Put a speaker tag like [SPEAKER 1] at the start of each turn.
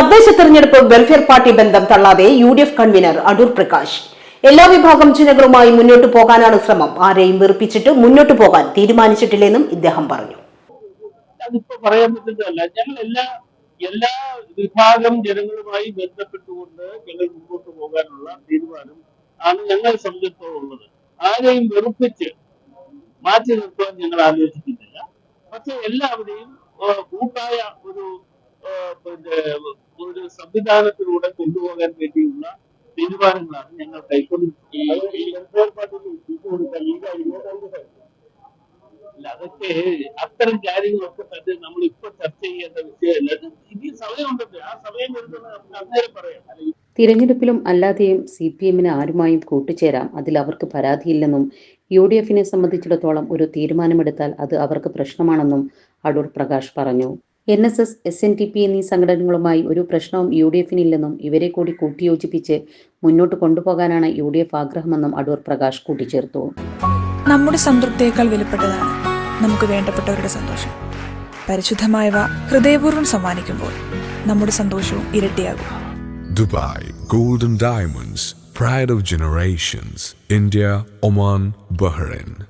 [SPEAKER 1] തദ്ദേശ തെരഞ്ഞെടുപ്പ് welfare party ബന്ധം തള്ളാതെ U D F convener Adoor Prakash. എല്ലാ വിഭാഗം ജനങ്ങളുമായി മുന്നോട്ടു പോകാനാണ് ശ്രമം. ആരെയും വെറുപ്പിച്ചിട്ട് മുന്നോട്ടു പോകാൻ തീരുമാനിച്ചിട്ടില്ലെന്നും ഇദ്ദേഹം പറഞ്ഞു.
[SPEAKER 2] അതിപ്പോ പറയാൻ പറ്റുന്നതല്ല. എല്ലാ വിഭാഗം ജനങ്ങളുമായി ബന്ധപ്പെട്ടുകൊണ്ട് ഞങ്ങൾ മുന്നോട്ട് പോകാനുള്ള തീരുമാനം ആണ് ഞങ്ങൾ സംബന്ധിച്ചിടത്തോളം ഉള്ളത്. ആരെയും വെറുപ്പിച്ച് മാറ്റി നിർത്താൻ ഞങ്ങൾ ആലോചിക്കുന്നില്ല. പക്ഷെ എല്ലാവരെയും കൂട്ടായ ഒരു പിന്നെ ഒരു സംവിധാനത്തിലൂടെ കൊണ്ടുപോകാൻ വേണ്ടിയുള്ള തീരുമാനങ്ങളാണ് ഞങ്ങൾ കൈക്കൊണ്ടിരിക്കുന്നത്. അതൊക്കെ അത്തരം കാര്യങ്ങളൊക്കെ തന്നെ നമ്മൾ ഇപ്പൊ ചർച്ച ചെയ്യേണ്ട വിഷയമല്ല. ഇനി സമയമുണ്ടല്ലോ. ആ സമയം വരുന്നത് അന്നേരം പറയാം.
[SPEAKER 3] തിരഞ്ഞെടുപ്പിലും അല്ലാതെയും സി പി എമ്മിന് ആരുമായും കൂട്ടുചേരാം അതിൽ അവർക്ക് പരാതിയില്ലെന്നും യു ഡി എഫിനെ സംബന്ധിച്ചിടത്തോളം ഒരു തീരുമാനമെടുത്താൽ അത് അവർക്ക് പ്രശ്നമാണെന്നും അടൂർ പ്രകാശ് പറഞ്ഞു. N S S S N D P എന്നീ സംഘടനകളുമായി ഒരു പ്രശ്നവും യു ഡി എഫിനില്ലെന്നും ഇവരെ കൂടി കൂട്ടിയോജിപ്പിച്ച് മുന്നോട്ട് കൊണ്ടുപോകാനാണ് യു ഡി എഫ് ആഗ്രഹമെന്നും അടൂർ പ്രകാശ് കൂട്ടിച്ചേർത്തു.
[SPEAKER 4] നമ്മുടെ സംതൃപ്തിയേക്കാൾ വിലപ്പെട്ടതാണ് നമുക്ക് വേണ്ടപ്പെട്ടവരുടെ സന്തോഷം. പരിശുദ്ധമായവ ഹൃദയപൂർവം സമ്മാനിക്കുമ്പോൾ നമ്മുടെ സന്തോഷവും ഇരട്ടിയാകും.
[SPEAKER 5] Dubai golden diamonds pride of generations India Oman Bahrain.